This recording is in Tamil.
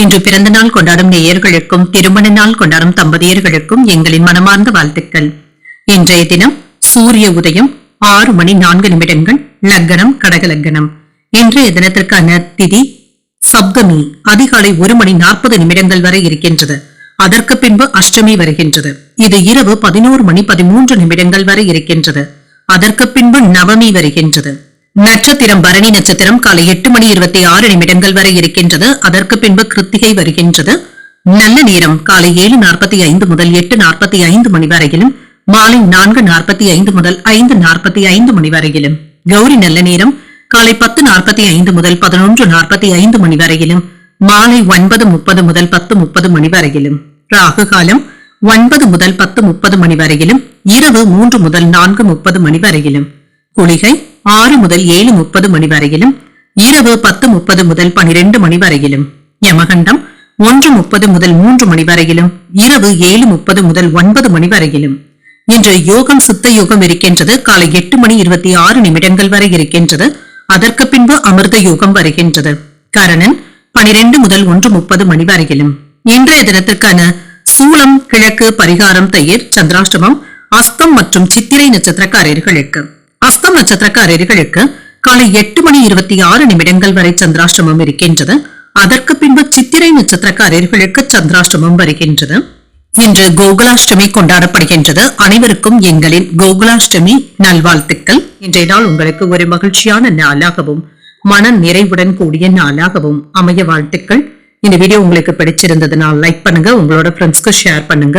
இன்று பிறந்த நாள் கொண்டாடும் நேயர்களுக்கும் திருமண நாள் கொண்டாடும் தம்பதியர்களுக்கும் எங்களின் மனமார்ந்த வாழ்த்துக்கள். இன்றைய தினம் சூரிய உதயம் ஆறு மணி நான்கு நிமிடங்கள் லக்னம் கடக லக்னம் இன்றைய தினத்திற்கான திதி சப்தமி அதிகாலை ஒரு மணி நாற்பது நிமிடங்கள் வரை இருக்கின்றது. அதற்கு பின்பு அஷ்டமி வருகின்றது. இது இரவு பதினோரு மணி பதிமூன்று நிமிடங்கள் வரை இருக்கின்றது. அதற்கு பின்பு நவமி வருகின்றது. நட்சத்திரம் பரணி நட்சத்திரம் காலை எட்டு மணி இருபத்தி ஆறு நிமிடங்கள் வரை இருக்கின்றது. அதற்கு பின்பு கிருத்திகை வருகின்றது. நல்ல நேரம் காலை ஏழு நாற்பத்தி ஐந்து முதல் எட்டு நாற்பத்தி ஐந்து மணி வரையிலும் மாலை நான்கு நாற்பத்தி ஐந்து முதல் ஐந்து நாற்பத்தி ஐந்து மணி வரையிலும். கௌரி நல்ல நேரம் காலை பத்து நாற்பத்தி ஐந்து முதல் பதினொன்று நாற்பத்தி ஐந்து மணி வரையிலும் மாலை ஒன்பது முப்பது முதல் பத்து முப்பது மணி வரையிலும். ராகு காலம் ஒன்பது முதல் பத்து முப்பது மணி வரையிலும் இரவு மூன்று முதல் நான்கு முப்பது மணி வரையிலும். குளிகை ஆறு முதல் ஏழு முப்பது மணி வரையிலும் இரவு பத்து முப்பது முதல் பனிரெண்டு மணி வரையிலும் யமகண்டம் ஒன்று முப்பது முதல் மூன்று மணி வரையிலும் இரவு ஏழு முப்பது முதல் ஒன்பது மணி வரையிலும். இன்று யோகம் சித்த யோகம் இருக்கின்றது. காலை எட்டு மணி இருபத்தி ஆறு நிமிடங்கள் வரை இருக்கின்றது. அதற்கு பின்பு அமிர்த யோகம் வருகின்றது. கரணன் பனிரெண்டு முதல் ஒன்று முப்பது மணி வரையிலும். இன்றைய தினத்திற்கான சூளம் கிழக்கு பரிகாரம் தயிர் சந்திராஷ்டமம் அஸ்தம் மற்றும் சித்திரை நட்சத்திரக்காரர்களுக்கு. அஸ்தம் நட்சத்திரக்காரர்களுக்கு காலை எட்டு மணி இருபத்தி ஆறு நிமிடங்கள் வரை சந்திராஷ்டமம் இருக்கின்றது. அதற்கு பின்பு சித்திரை நட்சத்திரக்காரர்களுக்கு சந்திராஷ்டமம் வருகின்றது. இன்று கோகுலாஷ்டமி கொண்டாடப்படுகின்றது. அனைவருக்கும் எங்களின் கோகுலாஷ்டமி நல்வாழ்த்துக்கள். இன்றைய நாள் உங்களுக்கு ஒரு மகிழ்ச்சியான நாளாகவும் மன நிறைவுடன் கூடிய நாளாகவும் அமைய வாழ்த்துக்கள். இந்த வீடியோ உங்களுக்கு பிடிச்சிருந்ததுனால் லைக் பண்ணுங்க. உங்களோட ஃப்ரெண்ட்ஸ்க்கு ஷேர் பண்ணுங்க.